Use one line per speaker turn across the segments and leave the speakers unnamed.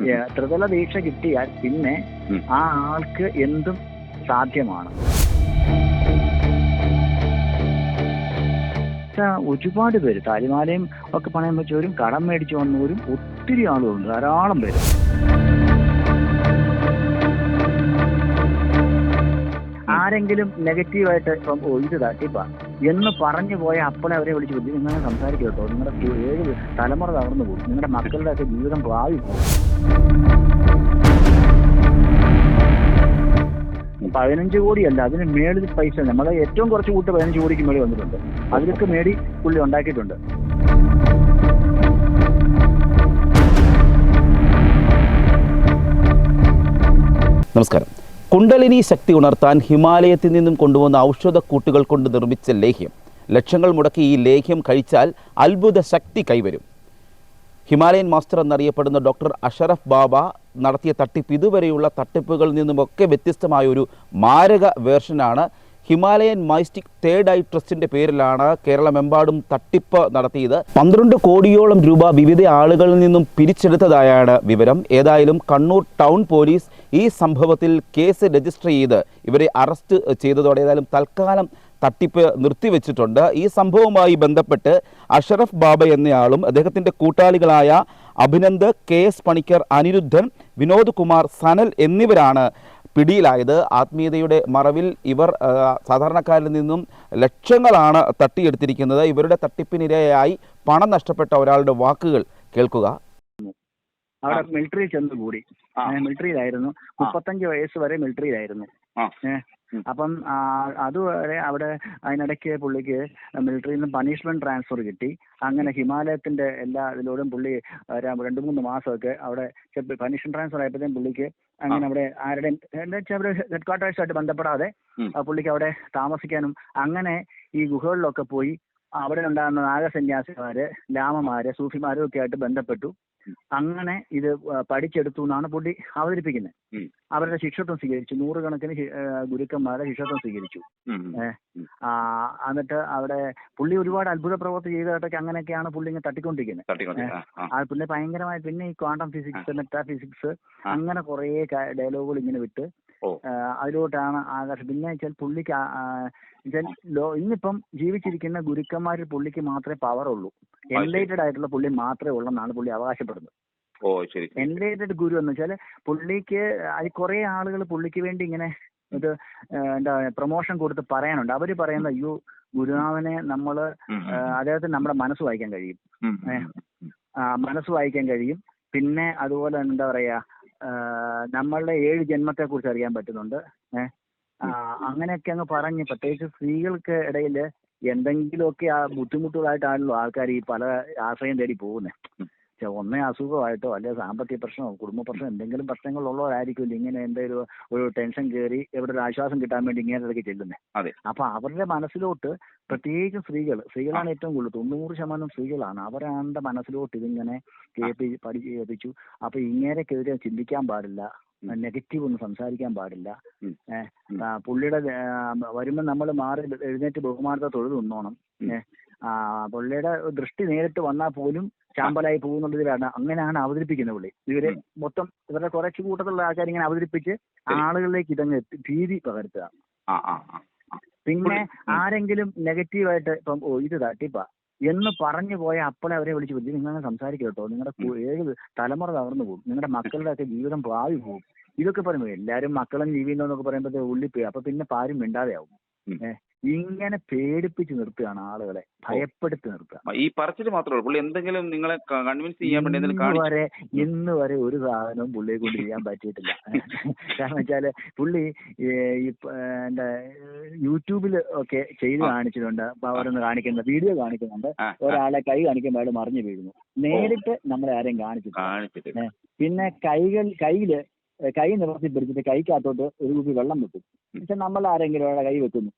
ത്രിതല ദീക്ഷ കിട്ടിയാൽ പിന്നെ. ആ ആൾക്ക് എന്തും സാധ്യമാണ്. ഒരുപാട് പേര് താലിമാലയും ഒക്കെ പണയം വെച്ചവരും കടം മേടിച്ചു വന്നവരും ഒത്തിരി ആളുകളുണ്ട്. ധാരാളം പേര്. ആരെങ്കിലും നെഗറ്റീവായിട്ട് ഇപ്പം ഇത് തട്ടിപ്പാ എന്ന് പറഞ്ഞു പോയ അപ്പളെ അവരെ വിളിച്ച് വിളിച്ചു നിങ്ങളെ സംസാരിക്കും കേട്ടോ. നിങ്ങളുടെ ഏഴ് തലമുറ തകർന്നു പോകും. നിങ്ങളുടെ മക്കളുടെ ഒക്കെ ജീവിതം ഭാവി പോകും. പതിനഞ്ച് കോടിയല്ല അതിന് മേളിൽ പൈസ. നമ്മളെ ഏറ്റവും കുറച്ച് കൂട്ട് പതിനഞ്ച് കോടിക്ക് മേളിൽ വന്നിട്ടുണ്ട്. അതിലൊക്കെ മേടി പുള്ളി ഉണ്ടാക്കിയിട്ടുണ്ട്.
നമസ്കാരം. കുണ്ടലിനി ശക്തി ഉണർത്താൻ ഹിമാലയത്തിൽ നിന്നും കൊണ്ടുവന്ന ഔഷധക്കൂട്ടുകൾ കൊണ്ട് നിർമ്മിച്ച ലേഹ്യം. ലക്ഷങ്ങൾ മുടക്കി ഈ ലേഹ്യം കഴിച്ചാൽ അത്ഭുത ശക്തി കൈവരും. ഹിമാലയൻ മാസ്റ്റർ എന്നറിയപ്പെടുന്ന ഡോക്ടർ അഷറഫ് ബാബ നടത്തിയ തട്ടിപ്പ് ഇതുവരെയുള്ള തട്ടിപ്പുകളിൽ നിന്നുമൊക്കെ വ്യത്യസ്തമായ ഒരു മാരക വേർഷനാണ് ഹിമാലയൻ മൈസ്റ്റിക് തേർഡ് ഐ ട്രസ്റ്റിന്റെ പേരിലാണ് കേരളമെമ്പാടും തട്ടിപ്പ് നടത്തിയത്. പന്ത്രണ്ട് കോടിയോളം രൂപ വിവിധ ആളുകളിൽ നിന്നും പിരിച്ചെടുത്തതായാണ് വിവരം. ഏതായാലും കണ്ണൂർ ടൗൺ പോലീസ് ഈ സംഭവത്തിൽ കേസ് രജിസ്റ്റർ ചെയ്ത് ഇവരെ അറസ്റ്റ് ചെയ്തതോടെ ഏതായാലും തൽക്കാലം തട്ടിപ്പ് നിർത്തിവെച്ചിട്ടുണ്ട്. ഈ സംഭവവുമായി ബന്ധപ്പെട്ട് അഷറഫ് ബാബ എന്നയാളും അദ്ദേഹത്തിന്റെ കൂട്ടാളികളായ അഭിനന്ദ് കെ എസ് പണിക്കർ അനിരുദ്ധൻ വിനോദ് കുമാർ സനൽ എന്നിവരാണ് പിടിയിലായത്. ആത്മീയതയുടെ മറവിൽ ഇവർ സാധാരണക്കാരിൽ നിന്നും ലക്ഷങ്ങളാണ് തട്ടിയെടുത്തിരിക്കുന്നത്. ഇവരുടെ തട്ടിപ്പിനിരയായി പണം നഷ്ടപ്പെട്ട ഒരാളുടെ വാക്കുകൾ കേൾക്കുക.
അവിടെ മിലിറ്ററിയിൽ ചെന്ന് കൂടി. മിലിറ്ററിയിലായിരുന്നു മുപ്പത്തഞ്ച് വയസ്സ് വരെ മിലിറ്ററിയിലായിരുന്നു. അപ്പം അതുവരെ അവിടെ അതിനിടയ്ക്ക് പുള്ളിക്ക് മിലിറ്ററിയിൽ നിന്ന് പണിഷ്മെന്റ് ട്രാൻസ്ഫർ കിട്ടി. അങ്ങനെ ഹിമാലയത്തിന്റെ എല്ലാ ഇതിലൂടെയും പുള്ളി രണ്ടു മൂന്ന് മാസമൊക്കെ അവിടെ പണിഷ്മെന്റ് ട്രാൻസ്ഫർ ആയപ്പോഴത്തേക്കും പുള്ളിക്ക് അങ്ങനെ അവിടെ ആരുടെയും എന്താ വെച്ചാൽ അവിടെ ഹെഡ് ക്വാർട്ടേഴ്സുമായിട്ട് ബന്ധപ്പെടാതെ പുള്ളിക്ക് അവിടെ താമസിക്കാനും അങ്ങനെ ഈ ഗുഹകളിലൊക്കെ പോയി അവിടെ ഉണ്ടായിരുന്ന നാഗസന്യാസിമാര് ലാമമാര് സൂഫിമാരും ഒക്കെ ആയിട്ട് ബന്ധപ്പെട്ടു. അങ്ങനെ ഇത് പഠിച്ചെടുത്തു എന്നാണ് പുള്ളി അവതരിപ്പിക്കുന്നത്. അവരുടെ ശിക്ഷത്വം സ്വീകരിച്ചു. നൂറുകണക്കിന് ഗുരുക്കന്മാരുടെ ശിക്ഷത്വം സ്വീകരിച്ചു. എന്നിട്ട് അവിടെ പുള്ളി ഒരുപാട് അത്ഭുത പ്രവർത്തി ചെയ്തതായിട്ടൊക്കെ അങ്ങനെയൊക്കെയാണ് പുള്ളി ഇങ്ങനെ തട്ടിക്കൊണ്ടിരിക്കുന്നത്. അത് പിന്നെ ഭയങ്കരമായി പിന്നെ ഈ ക്വാണ്ടം ഫിസിക്സ് മെറ്റാ ഫിസിക്സ് അങ്ങനെ കുറെ ഡയലോഗുകൾ ഇങ്ങനെ വിട്ട് അതിലോട്ടാണ് ആകർഷം പിന്നെ വെച്ചാൽ പുള്ളിക്ക് വെച്ചാൽ ലോ ഇന്നിപ്പം ജീവിച്ചിരിക്കുന്ന ഗുരുക്കന്മാരിൽ പുള്ളിക്ക് മാത്രമേ പവർ ഉള്ളൂ. എൻലൈറ്റഡ് ആയിട്ടുള്ള പുള്ളി മാത്രമേ ഉള്ളെന്നാണ് പുള്ളി അവകാശപ്പെടുന്നത്. എൻലൈറ്റഡ് ഗുരു എന്ന് വെച്ചാൽ പുള്ളിക്ക് അത് കുറേ ആളുകൾ പുള്ളിക്ക് വേണ്ടി ഇങ്ങനെ ഇത് എന്താ പ്രൊമോഷൻ കൊടുത്ത് പറയാനുണ്ട്. അവർ പറയുന്നത് അയ്യോ ഗുരുനാഥനെ നമ്മൾ അദ്ദേഹത്തിന് നമ്മുടെ മനസ്സ് വായിക്കാൻ കഴിയും. മനസ്സ് വായിക്കാൻ കഴിയും. പിന്നെ അതുപോലെ എന്താ പറയാ നമ്മളുടെ ഏഴ് ജന്മത്തെ കുറിച്ച് അറിയാൻ പറ്റുന്നുണ്ട് ഏഹ് അങ്ങനെയൊക്കെ അങ്ങ് പറഞ്ഞ് പ്രത്യേകിച്ച് സ്ത്രീകൾക്ക് ഇടയിൽ എന്തെങ്കിലുമൊക്കെ ആ ബുദ്ധിമുട്ടുകളായിട്ടാണല്ലോ ആൾക്കാർ ഈ പല ആശ്രയം തേടി പോകുന്നത്. ഒന്നേ അസുഖമായിട്ടോ അല്ലെ സാമ്പത്തിക പ്രശ്നമോ കുടുംബ പ്രശ്നം എന്തെങ്കിലും പ്രശ്നങ്ങളുള്ളവരായിരിക്കുമല്ലോ ഇങ്ങനെ എന്തെങ്കിലും ഒരു ടെൻഷൻ കയറി എവിടെ ഒരു ആശ്വാസം കിട്ടാൻ വേണ്ടി ഇങ്ങനെ ഇടയ്ക്ക് ചെല്ലുന്നത്
അതെ.
അപ്പൊ അവരുടെ മനസ്സിലോട്ട് പ്രത്യേകിച്ചും സ്ത്രീകൾ സ്ത്രീകളാണ് ഏറ്റവും കൂടുതൽ തൊണ്ണൂറ് ശതമാനം സ്ത്രീകളാണ് അവരാണ്ട് മനസ്സിലോട്ട് ഇതിങ്ങനെ കേൾപ്പി പഠി കേൾപ്പിച്ചു. അപ്പൊ ഇങ്ങനെക്കെതിരെ ചിന്തിക്കാൻ പാടില്ല നെഗറ്റീവ് ഒന്നും സംസാരിക്കാൻ പാടില്ല. ഏഹ് പുള്ളിയുടെ വരുമ്പോൾ നമ്മൾ മാറി എഴുന്നേറ്റ് ബഹുമാനത്തെ തൊഴുത് നിന്നോണം. ഏഹ് പുള്ളിയുടെ ദൃഷ്ടി നേരിട്ട് വന്നാൽ പോലും ചാമ്പലായി പോകുന്നുള്ളതിലാണ് അങ്ങനെയാണ് അവതരിപ്പിക്കുന്നത് പുള്ളി.
ഇവർ.
മൊത്തം ഇവരുടെ കുറച്ച് കൂട്ടത്തിലുള്ള ആൾക്കാർ ഇങ്ങനെ അവതരിപ്പിച്ച് ആളുകളിലേക്ക് ഇതങ്ങ് എത്തി- ഭീതി പകർത്തുക. പിന്നെ ആരെങ്കിലും നെഗറ്റീവായിട്ട് ഇപ്പം ഓ ഇത് തട്ടിപ്പാ എന്ന് പറഞ്ഞു പോയ അപ്പോഴെ അവരെ വിളിച്ച് ബുദ്ധി നിങ്ങളെ സംസാരിക്കും കേട്ടോ നിങ്ങളുടെ ഏഴ് തലമുറ തകർന്നു പോകും നിങ്ങളുടെ മക്കളുടെ ഒക്കെ ജീവിതം ഭാവി പോകും. ഇതൊക്കെ പറയുമ്പോൾ എല്ലാവരും മക്കളും ജീവിതം എന്നൊക്കെ പറയുമ്പോഴത്തെ ഉള്ളിപ്പോയി അപ്പൊ പിന്നെ പാരും മിണ്ടാതെയാവും.
ആവും
ഏഹ് ഇങ്ങനെ പേടിപ്പിച്ച് നിർത്തുകയാണ് ആളുകളെ. ഭയപ്പെടുത്തി നിർത്തുക.
ഈ പറച്ചിൽ മാത്രമേ പുള്ളി എന്തെങ്കിലും നിങ്ങളെ കൺവിൻസ് ചെയ്യാൻ വേണ്ടി എന്തെങ്കിലും കാണിച്ചു
വരെ ഇന്ന് വരെ ഒരു സാധനവും പുള്ളിയെ കൊണ്ട് ചെയ്യാൻ പറ്റിയിട്ടില്ല. കാരണം വെച്ചാൽ പുള്ളി എന്റെ യൂട്യൂബിൽ ഒക്കെ ചെയ്ത്. കാണിച്ചിട്ടുണ്ട്. അപ്പൊ അവരൊന്ന് കാണിക്കുന്ന വീഡിയോ കാണിക്കുന്നുണ്ട്. ഒരാളെ കൈ കാണിക്കുമ്പോൾ അയാൾ മറിഞ്ഞു വീഴുന്നു. നേരിട്ട് നമ്മളെ ആരെയും കാണിച്ചിട്ടില്ല.
കാണിച്ചിട്ടില്ല.
പിന്നെ കൈകൾ കയ്യിൽ കൈ നിവർത്തി പിടിച്ചിട്ട് കൈക്കകത്തോട്ട് ഒരു കുപ്പി വെള്ളം വെക്കും. പക്ഷെ നമ്മൾ ആരെങ്കിലും ഒരാളെ കൈ വെക്കുന്നു.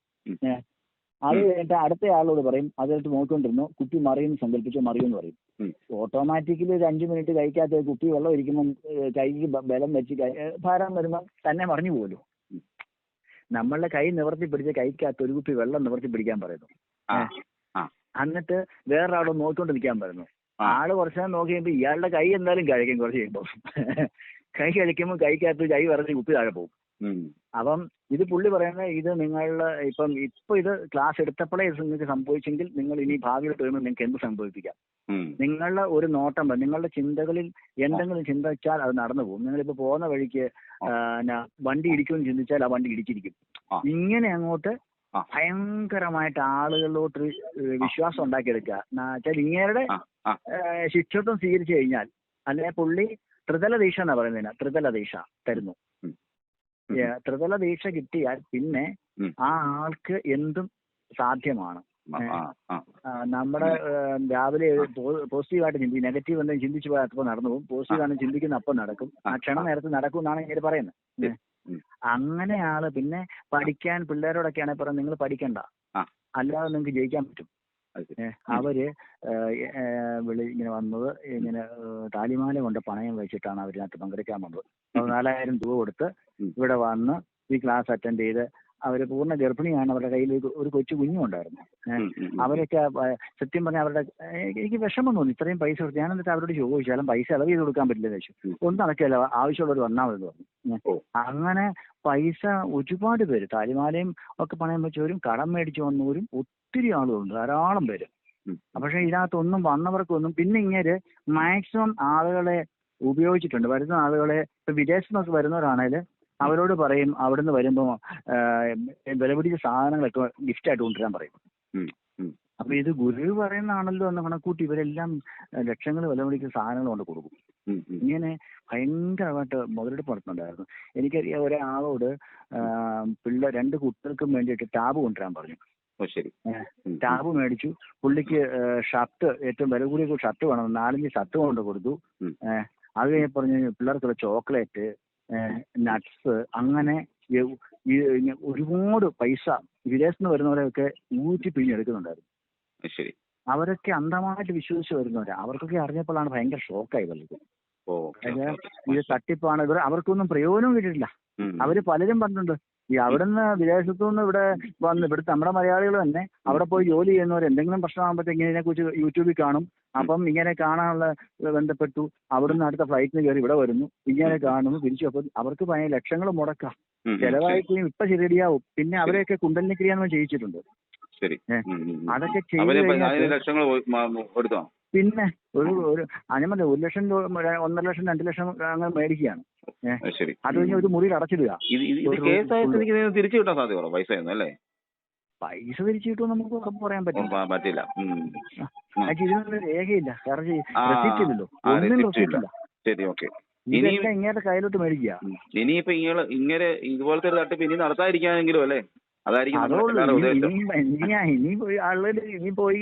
അത്. കഴിഞ്ഞിട്ട് അടുത്ത ആളോട് പറയും അതെടുത്ത് നോക്കിക്കൊണ്ടിരുന്നു കുപ്പി മറിയുന്നു സങ്കല്പിച്ചോ മറിയുമെന്ന് പറയും. ഓട്ടോമാറ്റിക്കലി ഒരു അഞ്ച് മിനിറ്റ് കൈക്കകത്ത് കുപ്പി വെള്ളം ഇരിക്കുമ്പം കൈക്ക് ബലം വെച്ച് ഭാരം വരുമ്പം തന്നെ മറിഞ്ഞു പോകുമല്ലോ. നമ്മളുടെ കൈ നിവർത്തി പിടിച്ച് കൈക്കകത്ത് ഒരു കുപ്പി വെള്ളം നിവർത്തി പിടിക്കാൻ പറയുന്നു. എന്നിട്ട് വേറൊരാളോട് നോക്കിക്കൊണ്ട് നിൽക്കാൻ പറയുന്നു. ആൾ കുറച്ച് നേരം നോക്കി കഴിയുമ്പോൾ ഇയാളുടെ കൈ എന്തായാലും കഴിക്കും കുറച്ച് കഴിയുമ്പോൾ കൈ കഴിക്കുമ്പോൾ കൈക്കകത്ത് കൈ പറഞ്ഞ് കുപ്പി താഴെ പോകും. അപ്പം ഇത് പുള്ളി പറയുന്നത് ഇത് നിങ്ങളുടെ ഇപ്പം ഇപ്പൊ ഇത് ക്ലാസ് എടുത്തപ്പോഴേ ഇത് നിങ്ങൾക്ക് സംഭവിച്ചെങ്കിൽ നിങ്ങൾ ഇനി ഭാവിയിൽ തീർന്ന് നിങ്ങൾക്ക് എന്ത് സംഭവിപ്പിക്കാം? നിങ്ങളുടെ ഒരു നോട്ടം നിങ്ങളുടെ ചിന്തകളിൽ എന്തെങ്കിലും ചിന്തിച്ചാൽ അത് നടന്നു പോകും. നിങ്ങളിപ്പോ പോകുന്ന വഴിക്ക് വണ്ടി ഇടിക്കുമെന്ന് ചിന്തിച്ചാൽ ആ വണ്ടി ഇടിച്ചിരിക്കും. ഇങ്ങനെ അങ്ങോട്ട് ഭയങ്കരമായിട്ട് ആളുകളിലോട്ട് വിശ്വാസം ഉണ്ടാക്കിയെടുക്കുക. എന്നുവെച്ചാൽ ഇങ്ങേരുടെ ശിക്ഷത്വം സ്വീകരിച്ചു കഴിഞ്ഞാൽ അല്ലെ പുള്ളി ത്രിതല ദീക്ഷ എന്നാ പറയുന്നതിന് ത്രിതല ദീക്ഷ തരുന്നു. ത്രിതല ദീക്ഷ കിട്ടിയാൽ പിന്നെ. ആ ആൾക്ക് എന്തും സാധ്യമാണ്. നമ്മുടെ രാവിലെ പോസിറ്റീവായിട്ട് ചിന്തിക്കും നെഗറ്റീവ് എന്തെങ്കിലും ചിന്തിച്ചു പോയാൽ അപ്പോൾ നടന്നു പോകും. പോസിറ്റീവ് ആണ് ചിന്തിക്കുന്ന അപ്പം നടക്കും. ആ ക്ഷണം നേരത്ത് നടക്കും എന്നാണ് ഇങ്ങനെ പറയുന്നത്. അങ്ങനെ ആൾ പിന്നെ പഠിക്കാൻ പിള്ളേരോടൊക്കെയാണെങ്കിൽ പറയുന്നത് നിങ്ങൾ പഠിക്കണ്ട. അല്ലാതെ നിങ്ങൾക്ക് ജയിക്കാൻ പറ്റും. അവർ വിളി ഇങ്ങനെ വന്നത് ഇങ്ങനെ താലിമാല കൊണ്ട് പണയം വെച്ചിട്ടാണ് അവരിനകത്ത് പങ്കെടുക്കാൻ വന്നത്. പതിനാലായിരം രൂപ കൊടുത്ത്. ഇവിടെ വന്ന് ഈ ക്ലാസ് അറ്റൻഡ് ചെയ്ത് അവർ പൂർണ ഗർഭിണിയാണ് അവരുടെ കയ്യിൽ ഒരു- കൊച്ചു കുഞ്ഞും ഉണ്ടായിരുന്നു. അവരൊക്കെ സത്യം പറഞ്ഞാൽ അവരുടെ എനിക്ക് വിഷമം തോന്നി ഇത്രയും പൈസ കൊടുത്ത് ഞാൻ എന്നിട്ട് അവരോട് ചോദിച്ചാലും പൈസ ഇളവ് ചെയ്ത് കൊടുക്കാൻ പറ്റില്ല ചോദിച്ചു. ഒന്നും നടക്കില്ല ആവശ്യമുള്ളവർ വന്നാൽ മതി പറഞ്ഞു. അങ്ങനെ പൈസ ഒരുപാട് പേര് താലിമാലയും ഒക്കെ പണയം വെച്ചവരും കടം മേടിച്ചു വന്നവരും ഒത്തിരി ആളുകളുണ്ട് ധാരാളം പേര്. പക്ഷെ ഇതിനകത്തൊന്നും വന്നവർക്കൊന്നും പിന്നെ ഇങ്ങനെ മാക്സിമം ആളുകളെ ഉപയോഗിച്ചിട്ടുണ്ട് വരുന്ന ആളുകളെ ഇപ്പൊ വിദേശത്ത് നിന്നൊക്കെ വരുന്നവരാണെങ്കിൽ അവരോട് പറയും അവിടുന്ന് വരുമ്പോ വില പിടിച്ച സാധനങ്ങളൊക്കെ ഗിഫ്റ്റ് ആയിട്ട് കൊണ്ടുവരാൻ പറയും. അപ്പൊ ഇത് ഗുരു പറയുന്നതാണല്ലോ എന്ന കണക്കൂട്ടി ഇവരെല്ലാം ലക്ഷങ്ങൾ വില പിടിക്കുന്ന സാധനങ്ങൾ കൊണ്ട് കൊടുക്കും. ഇങ്ങനെ ഭയങ്കരമായിട്ട് മുതലെടുപ്പ് നടത്തുന്നുണ്ടായിരുന്നു എനിക്കറിയാം ഒരാളോട് പിള്ളേർ രണ്ട് കുട്ടികൾക്കും വേണ്ടിയിട്ട് ടാബ് കൊണ്ടുവരാൻ പറഞ്ഞു
ശരി.
ടാബ് മേടിച്ചു പുള്ളിക്ക് ഷർട്ട് ഏറ്റവും വില കൂടിയ ഷർട്ട് വേണം നാലഞ്ച് ഷർട്ട് കൊണ്ട് കൊടുത്തു. അത് കഴിഞ്ഞ് പറഞ്ഞു പിള്ളേർക്കുള്ള ചോക്ലേറ്റ് നട്ട്സ് അങ്ങനെ ഒരുപാട് പൈസ വിദേശത്ത് നിന്ന് വരുന്നവരെയൊക്കെ ഊറ്റി പിഴിഞ്ഞെടുക്കുന്നുണ്ടായിരുന്നു
ശരി.
അവരൊക്കെ അന്ധമായിട്ട് വിശ്വസിച്ച് വരുന്നവരാ. അവർക്കൊക്കെ അറിഞ്ഞപ്പോഴാണ് ഭയങ്കര ഷോക്കായി
ഓക്കെ.
ഇത് തട്ടിപ്പാണ്. ഇവർ അവർക്കൊന്നും പ്രയോജനം കിട്ടിയിട്ടില്ല. അവർ പലരും പറഞ്ഞിട്ടുണ്ട്. ഈ അവിടുന്ന് വിദേശത്തു നിന്ന് ഇവിടെ വന്ന് ഇവിടുത്തെ നമ്മുടെ മലയാളികൾ തന്നെ അവിടെ പോയി ജോലി ചെയ്യുന്നവർ എന്തെങ്കിലും പ്രശ്നമാകുമ്പോഴത്തേക്ക് ഇതിനെ കുറിച്ച് യൂട്യൂബിൽ കാണും. അപ്പം ഇങ്ങനെ കാണാനുള്ള ബന്ധപ്പെട്ടു. അവിടുന്ന് അടുത്ത ഫ്ലൈറ്റിന് കയറി ഇവിടെ വരുന്നു. ഇങ്ങനെ കാണുന്നു തിരിച്ചു അപ്പം അവർക്ക് ഭയ ലക്ഷങ്ങൾ മുടക്കാം.
ചിലവായി ഉം, ശരി,
ചെലവായിക്കുകയും ഇപ്പൊ ശരിയാവും പിന്നെ അവരെയൊക്കെ കുണ്ടലിനി ക്രിയാന്ന് ചെയ്യിച്ചിട്ടുണ്ട്. അതൊക്കെ ചെയ്തു പിന്നെ ഒരു ഒരു അതിന് ഒരു ലക്ഷം രൂപ ഒന്നര ലക്ഷം രണ്ട് ലക്ഷം അങ്ങനെ മേടിക്കുകയാണ്.
അത്
കഴിഞ്ഞ് ഒരു മുറിയിൽ അടച്ചിടുക.
തിരിച്ചു കിട്ടാൻ സാധ്യതയുള്ളൂ പൈസ അല്ലേ?
പൈസ തിരിച്ചു കിട്ടുമെന്ന് നമുക്ക് ഉറപ്പ് പറയാൻ പറ്റില്ല.
പറ്റില്ല.
ഇതിനൊന്നും രേഖയില്ല. കാരണം റെസിപ്റ്റ് ഇല്ലല്ലോ. ഒന്നും റെസിപ്റ്റ്
ഇല്ല. ശരി ഓക്കെ ഇനി
ഇങ്ങേരുടെ കയ്യിലോട്ട് മേടിക്കുക.
ഇനിയിപ്പോ ഇങ്ങനെ ഇങ്ങനെ ഇതുപോലത്തെ ഒരു തട്ടിപ്പ് ഇനി നടത്താതിരിക്കാനെങ്കിലും അല്ലേ?
ഇനി ആളുകൾ ഇനി പോയി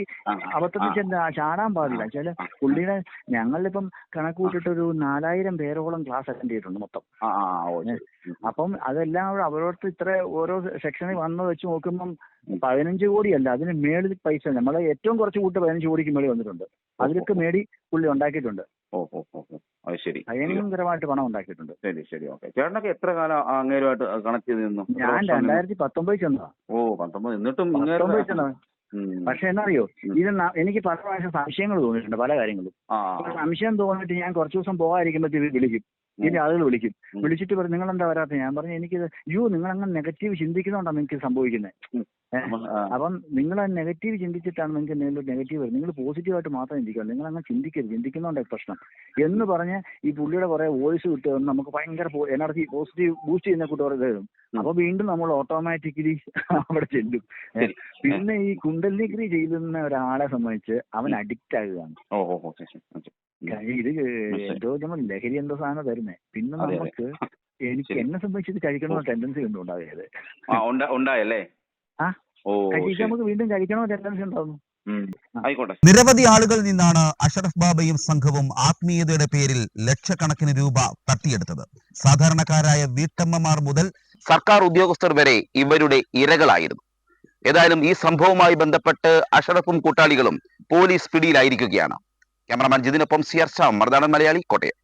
അബദ്ധത്തിൽ ചെന്ന് ചാടാൻ പാടില്ല. ചില. പുള്ളിയുടെ ഞങ്ങളിപ്പം കണക്ക് കൂട്ടിട്ട് ഒരു നാലായിരം പേരോളം ക്ലാസ് അറ്റൻഡ് ചെയ്തിട്ടുണ്ട് മൊത്തം. അപ്പം അതെല്ലാം കൂടെ അവരോടത്ത് ഇത്ര ഓരോ സെക്ഷനിൽ വന്ന് വെച്ച് നോക്കുമ്പം. പതിനഞ്ച് കോടിയല്ല അതിന് മേളിൽ പൈസ നമ്മളെ ഏറ്റവും കുറച്ച് കൂട്ട് പതിനഞ്ച് കോടിക്ക് മേളിൽ വന്നിട്ടുണ്ട്. അതിലൊക്കെ മേടി പുള്ളി ഉണ്ടാക്കിയിട്ടുണ്ട്.
ഓ ഓ ഓ ഓ. അത് ശരി.
ഭയങ്കരമായിട്ട് പണം ഉണ്ടാക്കിയിട്ടുണ്ട്.
ശരി ശരി. ഓക്കെ. ചേട്ടനൊക്കെ എത്ര കാലം അങ്ങേരുമായിട്ട് കണക്ട് ചെയ്ത് നിന്നു?
ഞാൻ? രണ്ടായിരത്തി പത്തൊമ്പതിൽ ചെന്നതാ.
ഓ പത്തൊമ്പത്. എന്നിട്ടും.
പക്ഷെ എന്നറിയോ. ഇത് എനിക്ക് പല പ്രാവശ്യം സംശയങ്ങൾ തോന്നിയിട്ടുണ്ട് പല കാര്യങ്ങളും. സംശയം തോന്നിയിട്ട് ഞാൻ കുറച്ച് ദിവസം പോകാതിരിക്കുമ്പോഴത്തേക്ക് വിളിക്കും. ഇതിന്റെ ആളുകൾ വിളിക്കും. വിളിച്ചിട്ട് പറയും നിങ്ങൾ എന്താ വരാത്ത? ഞാൻ പറഞ്ഞു എനിക്കിത് യോ നിങ്ങൾ അങ്ങനെ നെഗറ്റീവ് ചിന്തിക്കുന്നതുകൊണ്ടാണ് നിങ്ങൾക്ക് സംഭവിക്കുന്നത്
അപ്പം,
നിങ്ങൾ നെഗറ്റീവ് ചിന്തിച്ചിട്ടാണ് നിങ്ങൾക്ക് എന്തെങ്കിലും നെഗറ്റീവ് വരുന്നത് നിങ്ങൾ പോസിറ്റീവായിട്ട് മാത്രം ചിന്തിക്കുക. നിങ്ങൾ അങ്ങനെ ചിന്തിക്കരുത്. ചിന്തിക്കുന്നതുകൊണ്ടാണ് പ്രശ്നം. എന്ന് പറഞ്ഞ് ഈ പുള്ളിയുടെ കുറെ വോയിസ് കിട്ടുക നമുക്ക് ഭയങ്കര എനർജി പോസിറ്റീവ് ബൂസ്റ്റ് ചെയ്യുന്ന കൂട്ടുകാർ തരും
ഉം.
അപ്പൊ വീണ്ടും നമ്മൾ ഓട്ടോമാറ്റിക്കലി അവിടെ ചെല്ലും. പിന്നെ ഈ കുണ്ടലിനിക്രി ചെയ്യുന്ന ഒരാളെ സംബന്ധിച്ച് അവൻ അഡിക്റ്റ് ആകുകയാണ്. ഇത് എന്തോ നമ്മൾ ലഹരി എന്തോ സാധനം തരുന്നേ. പിന്നെ. നമുക്ക് എനിക്ക് എന്നെ സംബന്ധിച്ച് ഇത് കഴിക്കണമെന്ന ടെൻഡൻസി ഒന്നും ഉണ്ടാകരുത്
ആ ഉണ്ടായല്ലേ?
ആ. കഴിക്കാൻ നമുക്ക് വീണ്ടും കഴിക്കണമെന്ന ടെൻഡൻസി ഉണ്ടാവുന്നു.
ആയിക്കോട്ടെ.
നിരവധി ആളുകളിൽ നിന്നാണ് അഷറഫ് ബാബയും സംഘവും ആത്മീയതയുടെ പേരിൽ ലക്ഷക്കണക്കിന് രൂപ തട്ടിയെടുത്തത്. സാധാരണക്കാരായ വീട്ടമ്മമാർ മുതൽ
സർക്കാർ ഉദ്യോഗസ്ഥർ വരെ ഇവരുടെ ഇരകളായിരുന്നു. ഏതായാലും ഈ സംഭവവുമായി ബന്ധപ്പെട്ട് അഷറഫും കൂട്ടാളികളും പോലീസ് പിടിയിലായിരിക്കുകയാണ്. ക്യാമറമാൻ ജിതിനൊപ്പം സി ആർ ശ്യാം മറുനാടൻ മലയാളി കോട്ടയം.